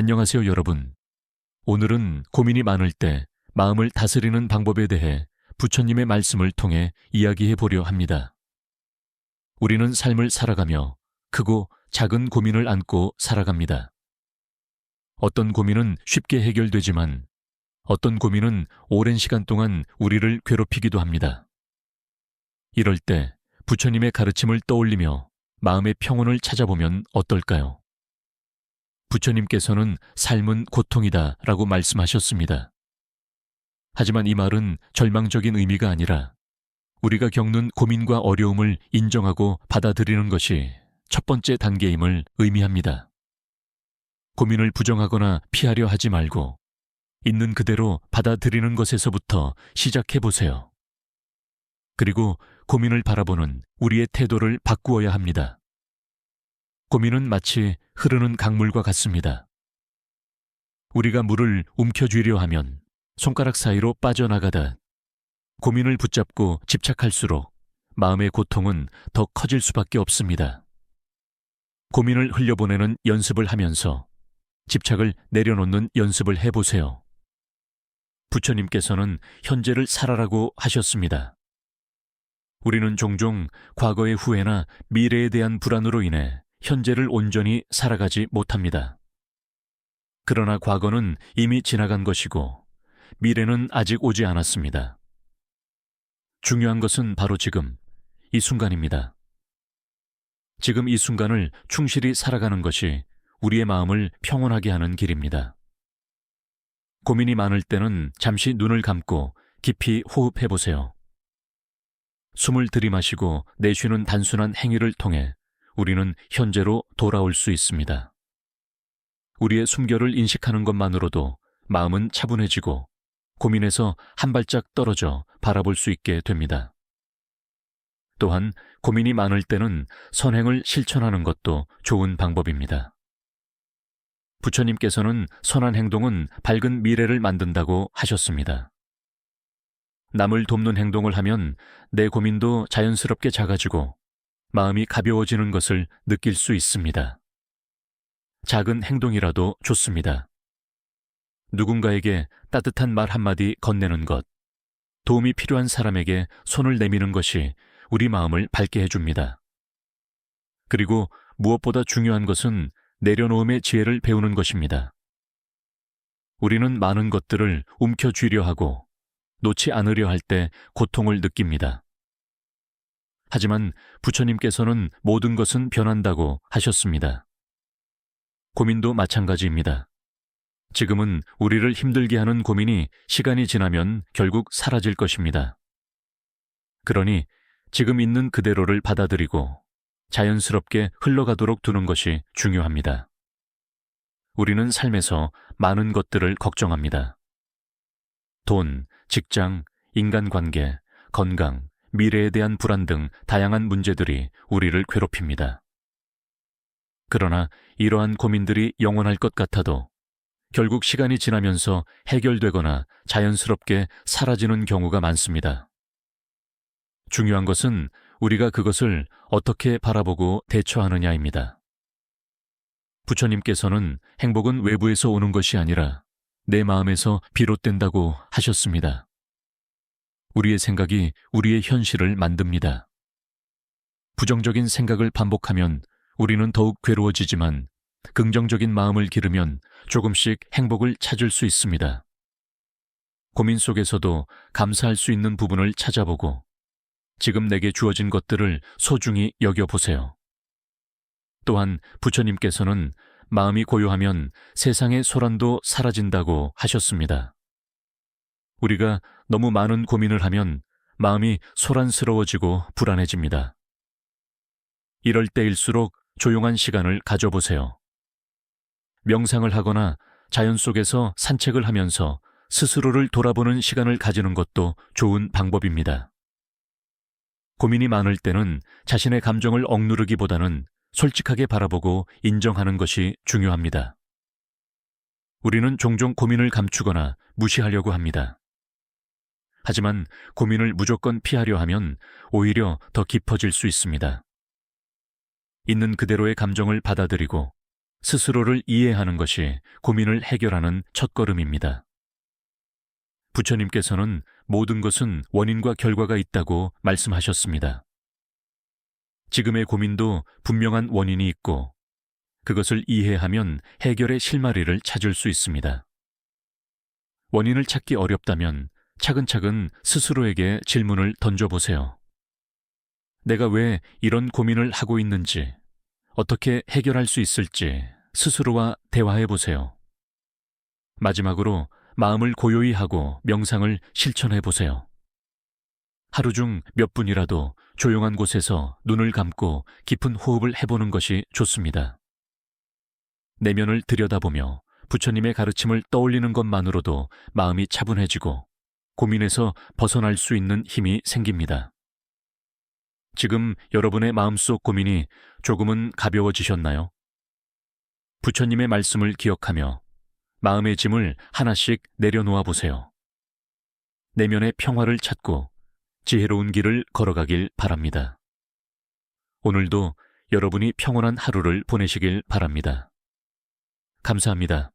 안녕하세요, 여러분. 오늘은 고민이 많을 때 마음을 다스리는 방법에 대해 부처님의 말씀을 통해 이야기해 보려 합니다. 우리는 삶을 살아가며 크고 작은 고민을 안고 살아갑니다. 어떤 고민은 쉽게 해결되지만 어떤 고민은 오랜 시간 동안 우리를 괴롭히기도 합니다. 이럴 때 부처님의 가르침을 떠올리며 마음의 평온을 찾아보면 어떨까요? 부처님께서는 삶은 고통이다 라고 말씀하셨습니다. 하지만 이 말은 절망적인 의미가 아니라 우리가 겪는 고민과 어려움을 인정하고 받아들이는 것이 첫 번째 단계임을 의미합니다. 고민을 부정하거나 피하려 하지 말고 있는 그대로 받아들이는 것에서부터 시작해 보세요. 그리고 고민을 바라보는 우리의 태도를 바꾸어야 합니다. 고민은 마치 흐르는 강물과 같습니다. 우리가 물을 움켜쥐려 하면 손가락 사이로 빠져나가다 고민을 붙잡고 집착할수록 마음의 고통은 더 커질 수밖에 없습니다. 고민을 흘려보내는 연습을 하면서 집착을 내려놓는 연습을 해보세요. 부처님께서는 현재를 살아라고 하셨습니다. 우리는 종종 과거의 후회나 미래에 대한 불안으로 인해 현재를 온전히 살아가지 못합니다. 그러나 과거는 이미 지나간 것이고 미래는 아직 오지 않았습니다. 중요한 것은 바로 지금, 이 순간입니다. 지금 이 순간을 충실히 살아가는 것이 우리의 마음을 평온하게 하는 길입니다. 고민이 많을 때는 잠시 눈을 감고 깊이 호흡해 보세요. 숨을 들이마시고 내쉬는 단순한 행위를 통해 우리는 현재로 돌아올 수 있습니다. 우리의 숨결을 인식하는 것만으로도 마음은 차분해지고 고민에서 한 발짝 떨어져 바라볼 수 있게 됩니다. 또한 고민이 많을 때는 선행을 실천하는 것도 좋은 방법입니다. 부처님께서는 선한 행동은 밝은 미래를 만든다고 하셨습니다. 남을 돕는 행동을 하면 내 고민도 자연스럽게 작아지고 마음이 가벼워지는 것을 느낄 수 있습니다. 작은 행동이라도 좋습니다. 누군가에게 따뜻한 말 한마디 건네는 것, 도움이 필요한 사람에게 손을 내미는 것이 우리 마음을 밝게 해줍니다. 그리고 무엇보다 중요한 것은 내려놓음의 지혜를 배우는 것입니다. 우리는 많은 것들을 움켜쥐려 하고 놓지 않으려 할 때 고통을 느낍니다. 하지만 부처님께서는 모든 것은 변한다고 하셨습니다. 고민도 마찬가지입니다. 지금은 우리를 힘들게 하는 고민이 시간이 지나면 결국 사라질 것입니다. 그러니 지금 있는 그대로를 받아들이고 자연스럽게 흘러가도록 두는 것이 중요합니다. 우리는 삶에서 많은 것들을 걱정합니다. 돈, 직장, 인간관계, 건강, 미래에 대한 불안 등 다양한 문제들이 우리를 괴롭힙니다. 그러나 이러한 고민들이 영원할 것 같아도 결국 시간이 지나면서 해결되거나 자연스럽게 사라지는 경우가 많습니다. 중요한 것은 우리가 그것을 어떻게 바라보고 대처하느냐입니다. 부처님께서는 행복은 외부에서 오는 것이 아니라 내 마음에서 비롯된다고 하셨습니다. 우리의 생각이 우리의 현실을 만듭니다. 부정적인 생각을 반복하면 우리는 더욱 괴로워지지만 긍정적인 마음을 기르면 조금씩 행복을 찾을 수 있습니다. 고민 속에서도 감사할 수 있는 부분을 찾아보고 지금 내게 주어진 것들을 소중히 여겨보세요. 또한 부처님께서는 마음이 고요하면 세상의 소란도 사라진다고 하셨습니다. 우리가 너무 많은 고민을 하면 마음이 소란스러워지고 불안해집니다. 이럴 때일수록 조용한 시간을 가져보세요. 명상을 하거나 자연 속에서 산책을 하면서 스스로를 돌아보는 시간을 가지는 것도 좋은 방법입니다. 고민이 많을 때는 자신의 감정을 억누르기보다는 솔직하게 바라보고 인정하는 것이 중요합니다. 우리는 종종 고민을 감추거나 무시하려고 합니다. 하지만 고민을 무조건 피하려 하면 오히려 더 깊어질 수 있습니다. 있는 그대로의 감정을 받아들이고 스스로를 이해하는 것이 고민을 해결하는 첫걸음입니다. 부처님께서는 모든 것은 원인과 결과가 있다고 말씀하셨습니다. 지금의 고민도 분명한 원인이 있고 그것을 이해하면 해결의 실마리를 찾을 수 있습니다. 원인을 찾기 어렵다면 차근차근 스스로에게 질문을 던져보세요. 내가 왜 이런 고민을 하고 있는지, 어떻게 해결할 수 있을지 스스로와 대화해 보세요. 마지막으로 마음을 고요히 하고 명상을 실천해 보세요. 하루 중 몇 분이라도 조용한 곳에서 눈을 감고 깊은 호흡을 해보는 것이 좋습니다. 내면을 들여다보며 부처님의 가르침을 떠올리는 것만으로도 마음이 차분해지고 고민에서 벗어날 수 있는 힘이 생깁니다. 지금 여러분의 마음속 고민이 조금은 가벼워지셨나요? 부처님의 말씀을 기억하며 마음의 짐을 하나씩 내려놓아 보세요. 내면의 평화를 찾고 지혜로운 길을 걸어가길 바랍니다. 오늘도 여러분이 평온한 하루를 보내시길 바랍니다. 감사합니다.